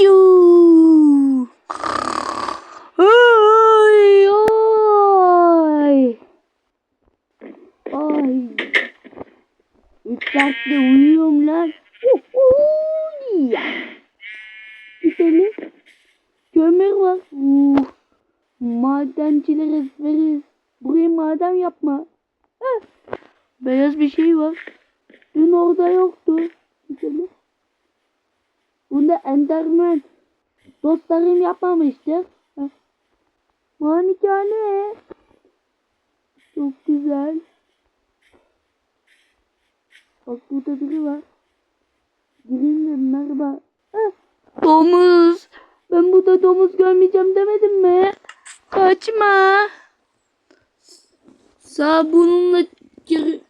Pşu. Ay, ay. Ay. Saatte uyuyorum lan. Uhuy. Gidelim. Kömür var. Uh. Madencilere veririz. Buraya maden yapma. Heh. Beyaz bir şey var. Dün orada yoktu. Gidelim. Bunda Enderman dostlarım yapmamıştır. Manikane. Çok güzel. Bak burada biri var. Gireyim de merhaba. Heh. Domuz. Ben burada domuz görmeyeceğim demedim mi? Kaçma. Sağ bununla gir.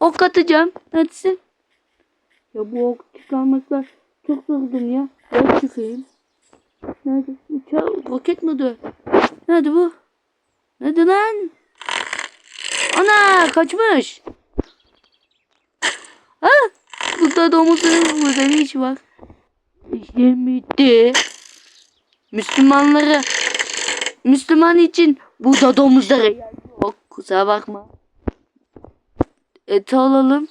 Ok atacağım. Hadi Ya bu ok çıkarmakla çok zordum ya. Ben çıkayım. Nerede? Uçağı, roket mi Nerede bu? Nerede lan? Ana kaçmış. Ha? Burada domuzun burada ne iş var? İşim bitti. Müslümanlara Müslüman için burada domuzlara yok. Kusura bakma. Eti alalım.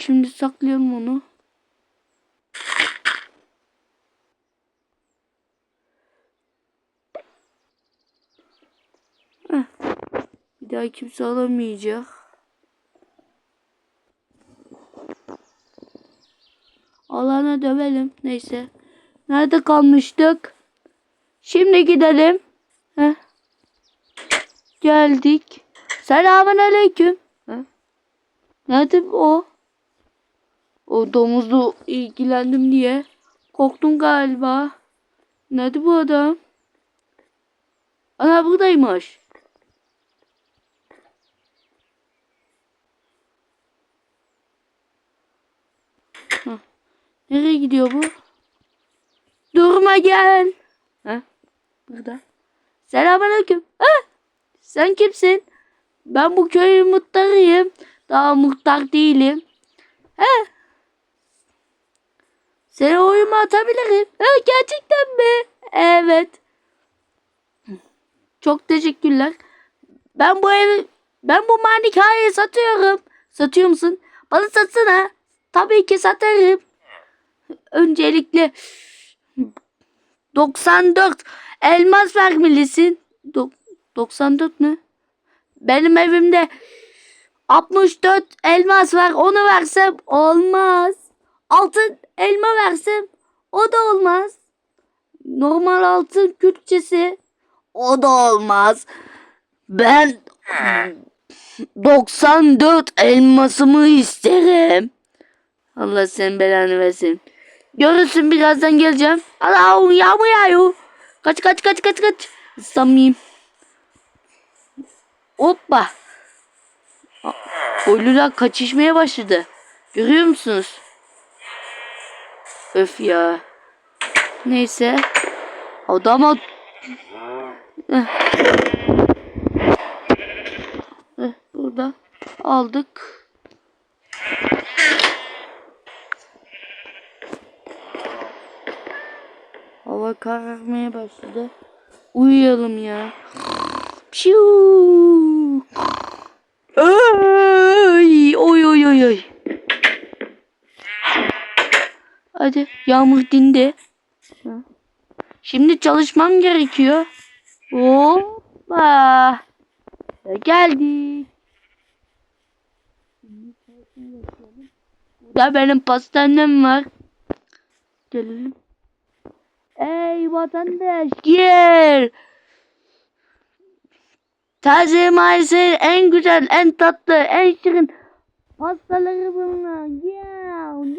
Şimdi saklayalım onu. Heh. Bir daha kimse alamayacak. Alana dövelim. Neyse. Nerede kalmıştık? Şimdi gidelim. Heh. Geldik. Selamun aleyküm. Heh. Nerede o? O domuzlu ilgilendim diye. Korktum galiba. Nerede bu adam? Ana buradaymış. Nereye gidiyor bu? Durma gel. Ha? Burada. Selamünaleyküm. Ha? Sen kimsin? Ben bu köyün muhtarıyım. Daha muhtar değilim. He? Seni oyuma atabilirim. Ha, gerçekten mi? Evet. Çok teşekkürler. Ben bu evi, ben bu manikayı satıyorum. Satıyor musun? Bana satsana. Tabii ki satarım. Öncelikle 94 elmas vermelisin. Do 94 ne? Benim evimde 64 elmas var. Onu versem olmaz. Altın elma versem o da olmaz. Normal altın külçesi o da olmaz. Ben 94 elmasımı isterim. Allah sen belanı versin. Görürsün birazdan geleceğim. Allah yağmur yağıyor. Kaç kaç kaç kaç kaç. Islanmayayım. Hoppa. Ölüler kaçışmaya başladı. Görüyor musunuz? Öf ya. Neyse. Adama... Eh. Eh, burada aldık. Hava kararmaya başladı. Uyuyalım ya. Piu. Ay, oy oy oy oy. Hadi yağmur dindi. Şimdi çalışmam gerekiyor. Hoppa. Geldik. Burada benim pastanem var. Gelelim. Ey vatandaş gel. Taze maalesef en güzel, en tatlı, en şirin pastaları bunlar. Gel.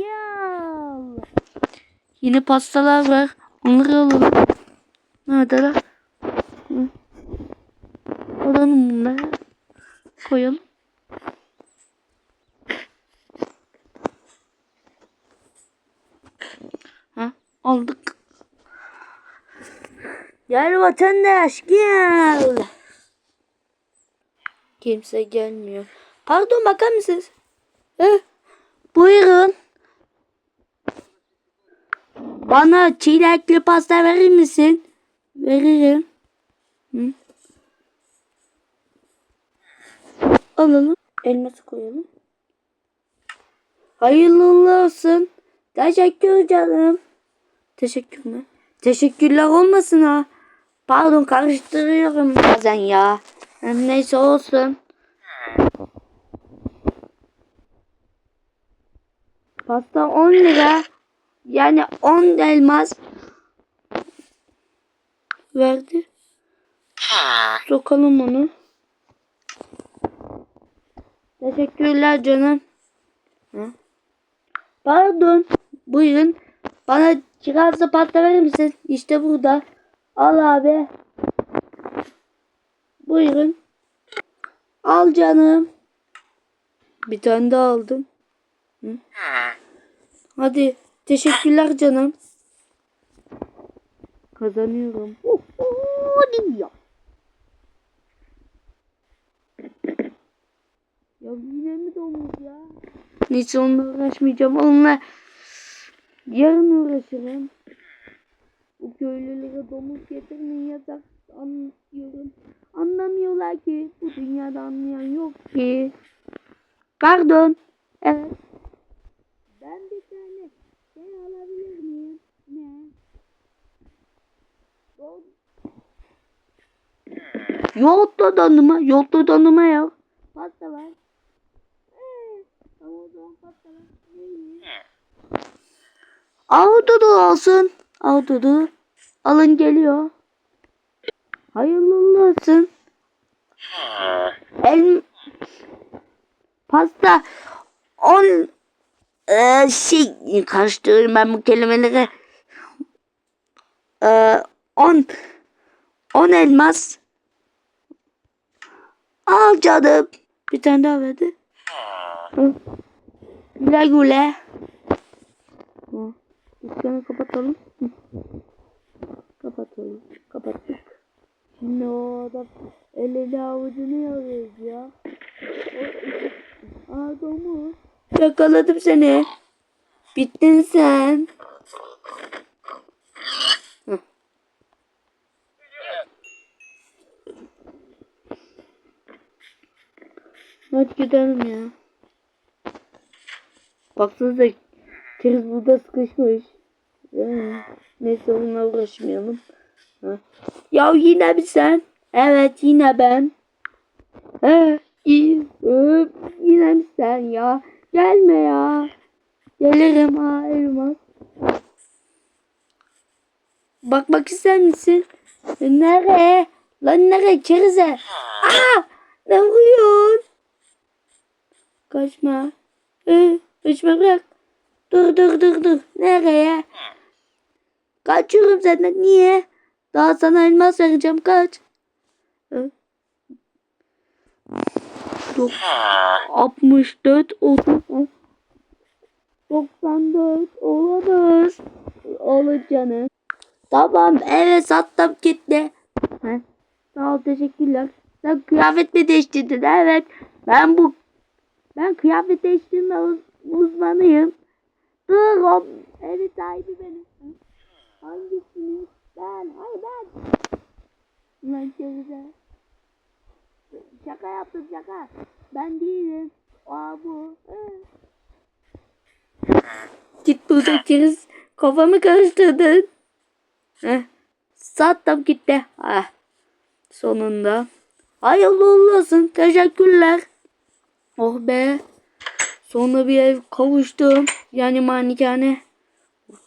Yine pastalar var. Onları alalım. Nerede lan? Hı. Alalım bunları. Koyalım. Ha, aldık. Gel vatandaş gel. Kimse gelmiyor. Pardon bakar mısınız? Eh, buyurun. Bana çilekli pasta verir misin? Veririm. Hı? Alalım. Elması koyalım. Hayırlı olsun. Teşekkür canım. Teşekkür mü? Teşekkürler olmasın ha. Pardon karıştırıyorum bazen ya. Hem neyse olsun. Pasta 10 lira. Yani 10 elmas verdi. Sokalım onu. Teşekkürler canım. Hı? Pardon. Buyurun. Bana kirazlı pasta verir misin? İşte burada. Al abi. Buyurun. Al canım. Bir tane daha aldım. Hı? Hadi. Teşekkürler canım. Kazanıyorum. Ya. Ya yine mi domuz ya? Neyse onunla uğraşmayacağım. Onunla yarın uğraşırım. Bu köylülere domuz getirmeyin yasak anlıyorum. Anlamıyorlar ki. Bu dünyada anlayan yok ki. Pardon. Evet. Ben bir tane şey alabilir miyim? Ne? Dom- Yoğurtlu dondurma. Yoğurtlu dondurma yok. Pasta var. Ee? Ahududu olsun. Ahududu. Alın geliyor. Hayırlı olsun. El pasta on ee, şey karıştırıyorum ben bu kelimeleri. Ee, on on elmas. Al canım. Bir tane daha verdi. Güle güle. Dükkanı kapatalım. Kapatalım. Kapattık. Şimdi o adam elini avucunu yarıyoruz ya. O, aa domuz. Yakaladım seni. Bittin sen. Hı. Hadi gidelim ya. Baksanıza keriz burada sıkışmış. Ee, Neyse onunla uğraşmayalım. Ha. Ya yine mi sen? Evet yine ben. He, iyi. Öp, yine mi sen ya? Gelme ya. Gelirim ha elmas. Bakmak ister misin? Nereye? Lan nereye kerize? Aa! Ne vuruyorsun? Kaçma. Ee, kaçma bırak. Dur dur dur dur. Nereye? Kaçıyorum senden. Niye? Daha sana elmas vereceğim. Kaç. Dok 64 30 94 olamaz. Olur canım. Tamam evet sattım gitti. Heh, Sağ ol teşekkürler. Sen kıyafet mi değiştirdin? Evet. Ben bu ben kıyafet değiştirme uz- uzmanıyım. Dur o evi sahibi benim. Hangisini? Ben. Hayır ben. Ulan güzel. Şaka yaptım şaka. Ben değilim. Aa bu. Git burada keriz. Kafamı karıştırdın. Heh. Sattım gitti. Ah. Sonunda. Hayırlı olsun. Teşekkürler. Oh be. Sonra bir ev kavuştum. Yani manikane.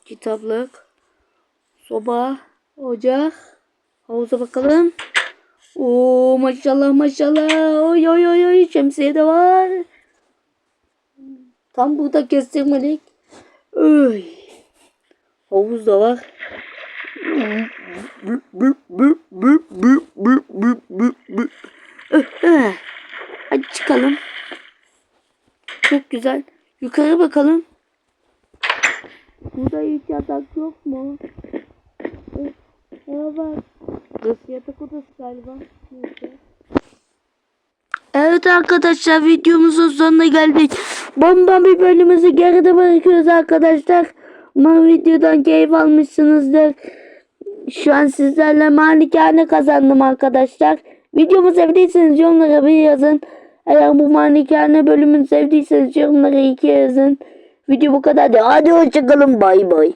Kitaplık. Soba. Ocak. Havuza bakalım. Oo maşallah maşallah. Oy oy oy oy. Şemsiye de var. Tam burada kestirmelik. Öy. Havuz da var. Öh, Hadi çıkalım. Çok güzel. Yukarı bakalım. Burada hiç yatak yok mu? Ya var. Burası yatak odası galiba. Neyse. Evet arkadaşlar videomuzun sonuna geldik. Bomba bir bölümümüzü geride bırakıyoruz arkadaşlar. Umarım videodan keyif almışsınızdır. Şu an sizlerle malikane kazandım arkadaşlar. Videomu sevdiyseniz yorumlara bir yazın. Eğer bu malikane bölümünü sevdiyseniz yorumlara iki yazın. Video bu kadar. Hadi hoşçakalın bay bay.